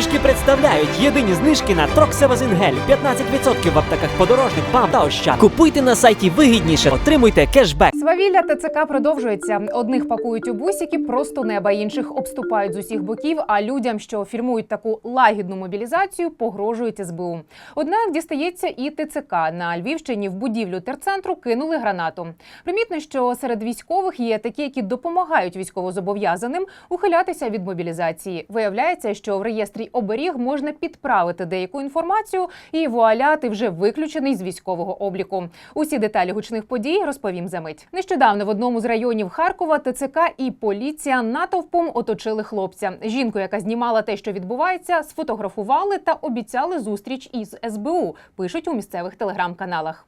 Знижки представляють єдині знижки на Троксевазингель. 15% в аптеках подорожник, БАМ та Ощад. Купуйте на сайті вигідніше, отримуйте кешбек. Свавілля ТЦК продовжується. Одних пакують у бусики просто неба, інших обступають з усіх боків. А людям, що фірмують таку лагідну мобілізацію, погрожують СБУ. Однак дістається і ТЦК на Львівщині в будівлю терцентру кинули гранату. Примітно, що серед військових є такі, які допомагають військовозобов'язаним ухилятися від мобілізації. Виявляється, що в реєстрі оберіг можна підправити деяку інформацію, і вуаля, ти вже виключений з військового обліку. Усі деталі гучних подій розповім за мить. Нещодавно в одному з районів Харкова ТЦК і поліція натовпом оточили хлопця. Жінку, яка знімала те, що відбувається, сфотографували та обіцяли зустріч із СБУ. Пишуть у місцевих телеграм-каналах.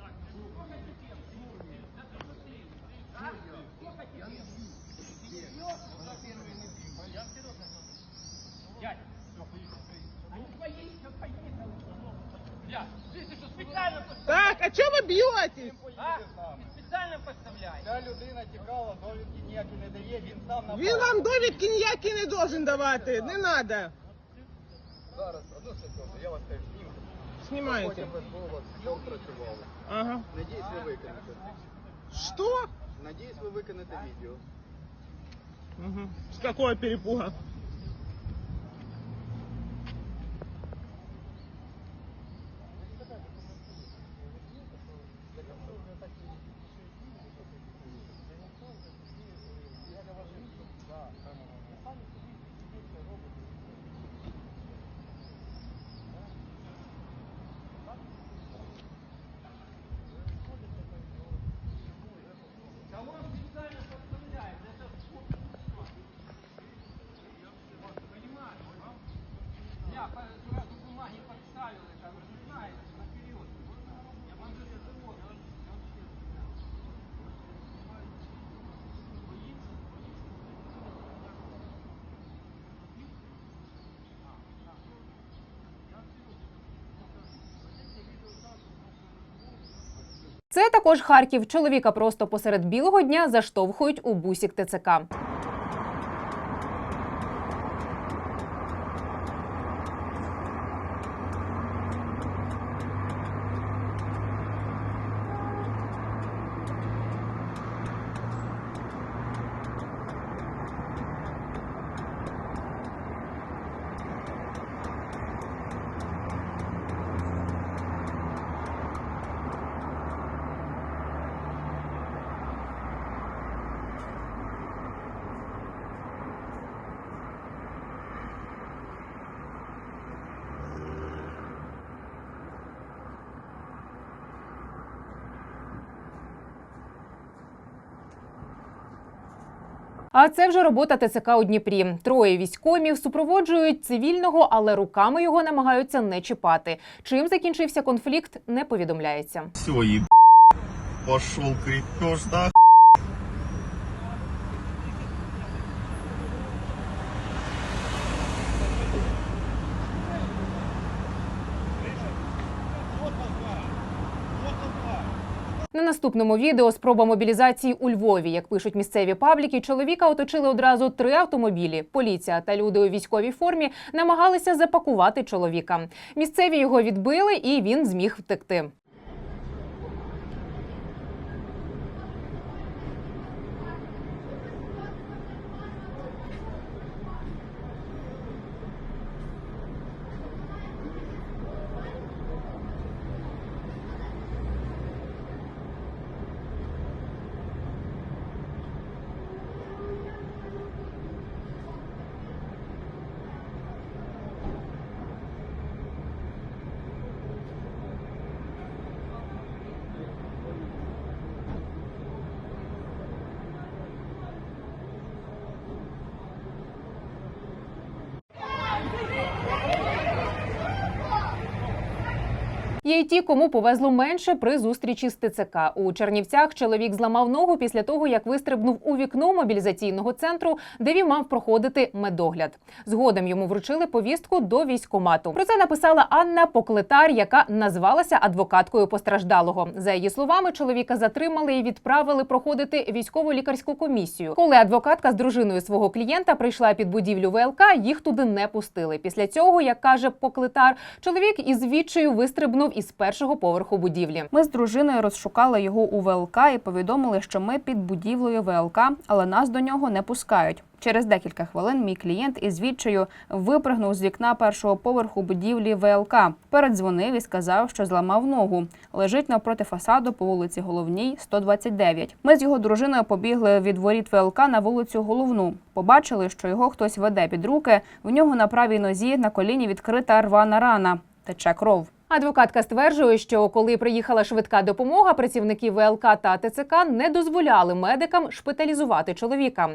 а чого ви б'єтесь? Спеціально поставляє. Ця людина тікала, довідки ніякі не дає, він сам напав. Він вам довідки ніякі не должен давати. Не треба. Зараз, одну секунду, я вас теж зніму. Знімайте. Потім ви слово все працювали. Ага. Надіюсь, ви виконате. Що? Надіюсь, ви виконате відео. Угу. З какого перепуга? Я сразу бумаги подставил, это вы же знаете, Це також Харків. Чоловіка просто посеред білого дня заштовхують у бусік ТЦК. А це вже робота ТЦК у Дніпрі. Троє військомів супроводжують цивільного, але руками його намагаються не чіпати. Чим закінчився конфлікт, не повідомляється. Все, еб... Пошел крепеж, да? На наступному відео спроба мобілізації у Львові. Як пишуть місцеві пабліки, чоловіка оточили одразу три автомобілі. Поліція та люди у військовій формі намагалися запакувати чоловіка. Місцеві його відбили, і він зміг втекти. Є й ті, кому повезло менше при зустрічі з ТЦК. У Чернівцях чоловік зламав ногу після того, як вистрибнув у вікно мобілізаційного центру, де він мав проходити медогляд. Згодом йому вручили повістку до військкомату. Про це написала Анна Поклетар, яка назвалася адвокаткою постраждалого. За її словами, чоловіка затримали і відправили проходити військово-лікарську комісію. Коли адвокатка з дружиною свого клієнта прийшла під будівлю ВЛК, їх туди не пустили. Після цього, як каже Поклетар, чоловік із відчаю вистрибнув із першого поверху будівлі. Ми з дружиною розшукали його у ВЛК і повідомили, що ми під будівлею ВЛК, але нас до нього не пускають. Через декілька хвилин мій клієнт із відчаю випригнув з вікна першого поверху будівлі ВЛК. Передзвонив і сказав, що зламав ногу. Лежить навпроти фасаду по вулиці Головній, 129. Ми з його дружиною побігли від воріт ВЛК на вулицю Головну. Побачили, що його хтось веде під руки. В нього на правій нозі на коліні відкрита рвана рана. Тече кров. Адвокатка стверджує, що коли приїхала швидка допомога, працівники ВЛК та ТЦК не дозволяли медикам шпиталізувати чоловіка.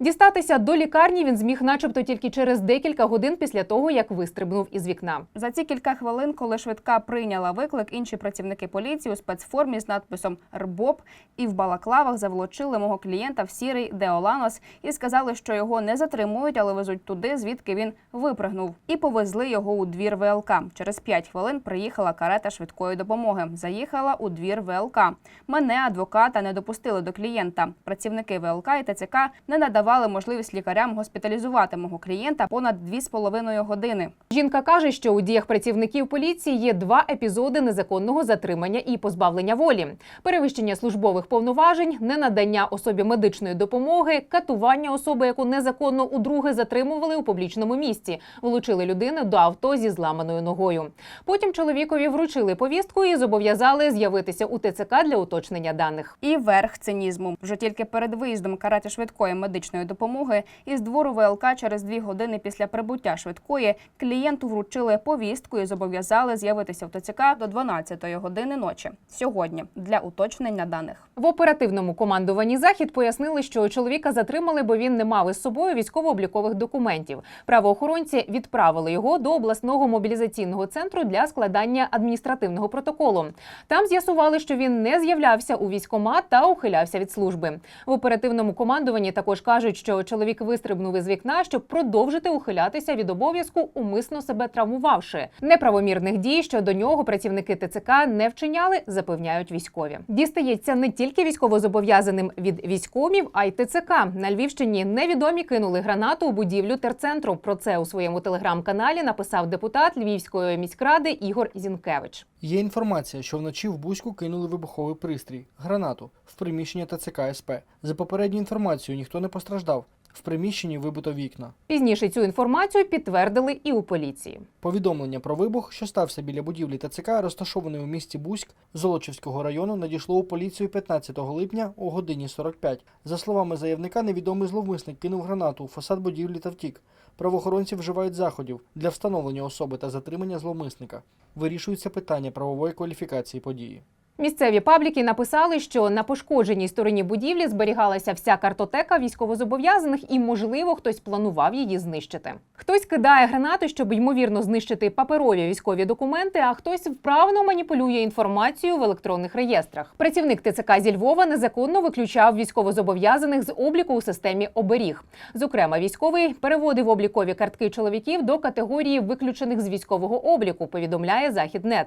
Дістатися до лікарні він зміг, начебто, тільки через декілька годин після того, як вистрибнув із вікна. За ці кілька хвилин, коли швидка прийняла виклик, інші працівники поліції у спецформі з надписом РБОП і в балаклавах заволочили мого клієнта в сірий Деоланос і сказали, що його не затримують, але везуть туди, звідки він випригнув, і повезли його у двір ВЛК. Через п'ять хвилин приїхала карета швидкої допомоги. Заїхала у двір ВЛК. Мене адвоката не допустили до клієнта. Працівники ВЛК і ТЦК не надавали можливість лікарям госпіталізувати мого клієнта понад дві з половиною години. Жінка каже, що у діях працівників поліції є два епізоди незаконного затримання і позбавлення волі: перевищення службових повноважень, ненадання особі медичної допомоги, катування особи, яку незаконно удруге затримували у публічному місці, влучили людину до авто зі зламаною ногою. Потім чоловікові вручили повістку і зобов'язали з'явитися у ТЦК для уточнення даних. І верх цинізму. Вже тільки перед виїздом карети швидкої медичної допомоги із двору ВЛК через дві години після прибуття швидкої клієнту вручили повістку і зобов'язали з'явитися в ТЦК до 12-ї години ночі сьогодні для уточнення даних. В оперативному командуванні захід пояснили, що чоловіка затримали, бо він не мав із собою військово-облікових документів. Правоохоронці відправили його до обласного мобілізаційного центру для складання адміністративного протоколу. Там з'ясували, що він не з'являвся у військкомат та ухилявся від служби. В оперативному командуванні також кажуть, що чоловік вистрибнув із вікна, щоб продовжити ухилятися від обов'язку, умисно себе травмувавши. Неправомірних дій щодо нього працівники ТЦК не вчиняли, запевняють військові. Дістається не тільки військовозобов'язаним від військомів, а й ТЦК. На Львівщині невідомі кинули гранату у будівлю терцентру. Про це у своєму телеграм-каналі написав депутат Львівської міськради Ігор Зінкевич. Є інформація, що вночі в Бузьку кинули вибуховий пристрій гранату в приміщення ТЦК СП. За попередньою інформацією, ніхто не постраждав. В приміщенні вибито вікна. Пізніше цю інформацію підтвердили і у поліції. Повідомлення про вибух, що стався біля будівлі ТЦК, розташованої у місті Бузьк Золочівського району, надійшло у поліцію 15 липня о годині 45. За словами заявника, невідомий зловмисник кинув гранату у фасад будівлі та втік. Правоохоронці вживають заходів для встановлення особи та затримання зловмисника. Вирішується питання правової кваліфікації події. Місцеві пабліки написали, що на пошкодженій стороні будівлі зберігалася вся картотека військовозобов'язаних, і, можливо, хтось планував її знищити. Хтось кидає гранату, щоб ймовірно знищити паперові військові документи, а хтось вправно маніпулює інформацію в електронних реєстрах. Працівник ТЦК зі Львова незаконно виключав військовозобов'язаних з обліку у системі оберіг. Зокрема, військовий переводив облікові картки чоловіків до категорії виключених з військового обліку. Повідомляє Західнет.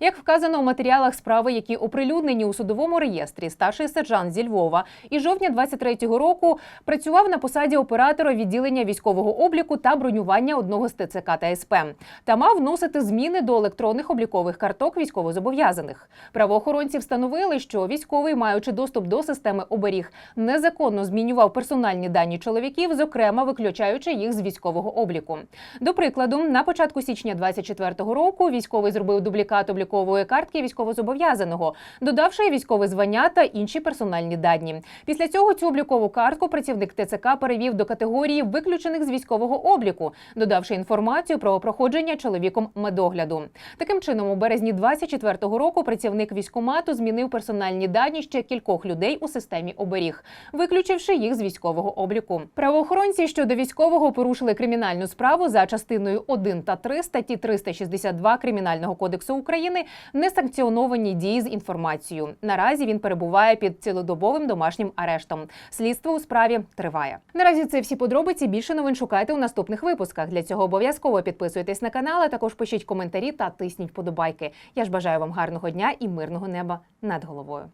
Як вказано у матеріалах справи, які оприлюднені у судовому реєстрі, старший сержант зі Львова і жовтня 23-го року працював на посаді оператора відділення військового обліку та бронювання одного з ТЦК та СП та мав вносити зміни до електронних облікових карток військовозобов'язаних. Правоохоронці встановили, що військовий, маючи доступ до системи оберіг, незаконно змінював персональні дані чоловіків, зокрема виключаючи їх з військового обліку. До прикладу, на початку січня 24-го року військовий зробив дублікат облікової картки військовозобов'язаного. Підозрюваного, додавши військове звання та інші персональні дані. Після цього цю облікову картку працівник ТЦК перевів до категорії виключених з військового обліку, додавши інформацію про проходження чоловіком медогляду. Таким чином, у березні 24-го року працівник військомату змінив персональні дані ще кількох людей у системі оберіг, виключивши їх з військового обліку. Правоохоронці щодо військового порушили кримінальну справу за частиною 1 та 3 статті 362 Кримінального кодексу України несанкціоновані дії з інформацією. Наразі він перебуває під цілодобовим домашнім арештом. Слідство у справі триває. Наразі це всі подробиці. Більше новин шукайте у наступних випусках. Для цього обов'язково підписуйтесь на канал, а також пишіть коментарі та тисніть вподобайки. Я ж бажаю вам гарного дня і мирного неба над головою.